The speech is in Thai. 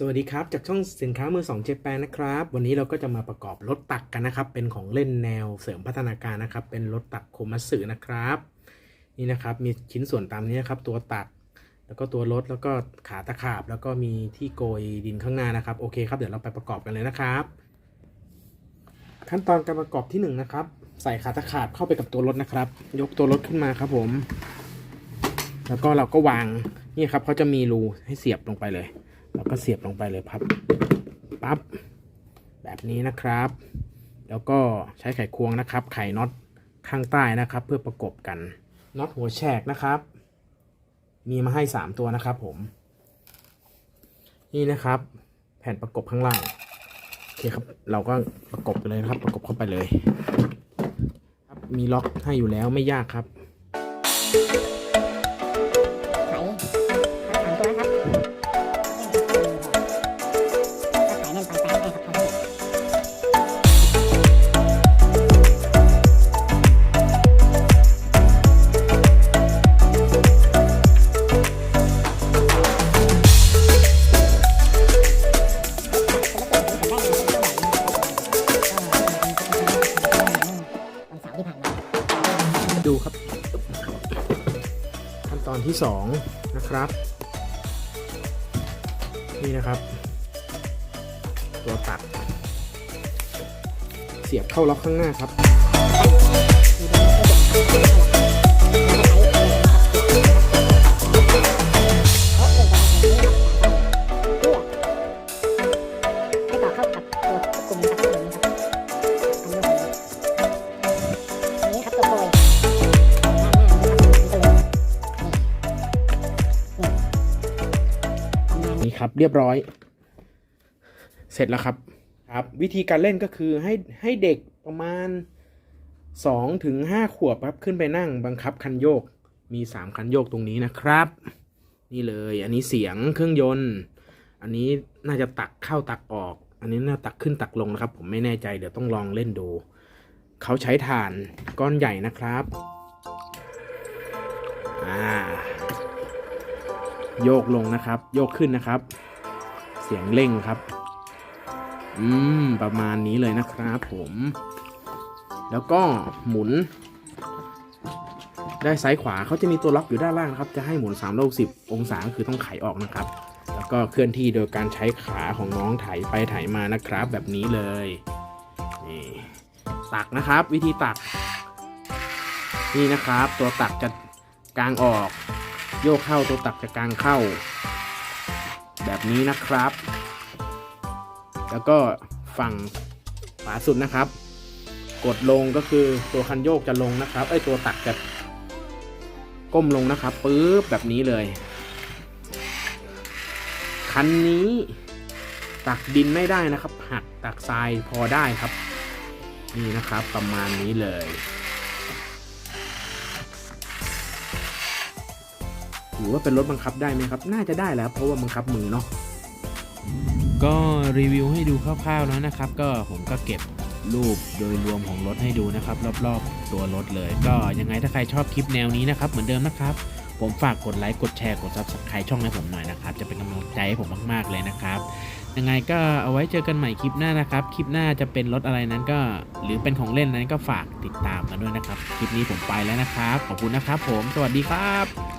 สวัสดีครับ จากช่องสินค้ามือสองเจแปนนะครับ วันนี้เราก็จะมาประกอบรถตักกันนะครับ เป็นของเล่นแนวเสริมพัฒนาการนะครับ เป็นรถตักโคมัสึนะครับ นี่นะครับ มีชิ้นส่วนตามนี้นะครับ ตัวตัก แล้วก็ตัวรถ แล้วก็ขาตะขาบ แล้วก็มีที่โกยดินข้างหน้านะครับ โอเคครับ เดี๋ยวเราไปประกอบกันเลยนะครับ ขั้นตอนการประกอบที่หนึ่งนะครับ ใส่ขาตะขาบเข้าไปกับตัวรถนะครับ ยกตัวรถขึ้นมาครับผม แล้วก็เราก็วาง นี่ครับเขาจะมีรูให้เสียบลงไปเลย แล้วก็เสียบลงไปเลยพับปั๊บแบบนี้นะครับ แล้วก็ใช้ไขควงนะครับ ไขน็อตข้างใต้นะครับ เพื่อประกบกันน็อตหัวแฉกนะครับ มีมาให้ 3 ตัวนะครับ ผม นี่นะครับ แผ่นประกบข้างล่างโอเคครับ เราก็ประกบไปเลยนะครับ ประกบเข้าไปเลย ครับมีล็อกให้อยู่แล้วไม่ยากครับไดูครับ ขั้นตอนที่สองนะครับ นี่นะครับ ตัวตัด เสียบเข้าล็อกข้างหน้าครับ ครับเรียบร้อย เสร็จแล้วครับครับ วิธีการเล่นก็คือให้ให้เด็กประมาณ2ถึง5ขวบครับขึ้นไปนั่งบังคับคันโยกมี 3 คันโยกตรงนี้นะครับ นี่เลยอันนี้เสียงเครื่องยนต์ อันนี้น่าจะตักเข้าตักออก อันนี้น่าตักขึ้นตักลงนะครับ ผมไม่แน่ใจเดี๋ยวต้องลองเล่นดู เขาใช้ถ่านก้อนใหญ่นะครับอ่า โยกลงนะครับ โยกขึ้นนะครับ เสียงเร่งครับ อืม ประมาณนี้เลยนะครับผม แล้วก็หมุน ได้ซ้ายขวาเขาจะมีตัวล็อกอยู่ด้านล่างนะครับ จะให้หมุน3โลก10องศาคือต้องไขออกนะครับ แล้วก็เคลื่อนที่โดยการใช้ขาของน้องไถไปไถมานะครับ แบบนี้เลย นี่ตักนะครับ วิธีตัก นี่นะครับ ตัวตักจะกางออก โยกเข้าตัวตักจะกลางเข้า แบบนี้นะครับ แล้วก็ฝั่งขวาสุดนะครับ กดลงก็คือตัวคันโยกจะลงนะครับไอตัวตักจะก้มลงนะครับปึ๊บแบบนี้เลย คันนี้ตักดินไม่ได้นะครับ หักตักทรายพอได้ครับ นี่นะครับประมาณนี้เลย ถือว่าเป็นรถบังคับได้ไหมครับ น่าจะได้แล้วเพราะว่าบังคับมือเนาะก็รีวิวให้ดูคร่าวๆแล้วนะครับ ก็ผมก็เก็บรูปโดยรวมของรถให้ดูนะครับ รอบๆ ตัวรถเลย ก็ยังไงถ้าใครชอบคลิปแนวนี้นะครับ เหมือนเดิมนะครับ ผมฝากกดไลค์กดแชร์กด subscribe ช่องให้ผมหน่อยนะครับ จะเป็นกำลังใจให้ผมมากๆเลยนะครับยังไงก็เอาไว้เจอกันใหม่คลิปหน้านะครับ คลิปหน้าจะเป็นรถอะไรนั้นก็ หรือเป็นของเล่นนั้นก็ฝากติดตามกันด้วยนะครับ คลิปนี้ผมไปแล้วนะครับ ขอบคุณนะครับผม สวัสดีครับ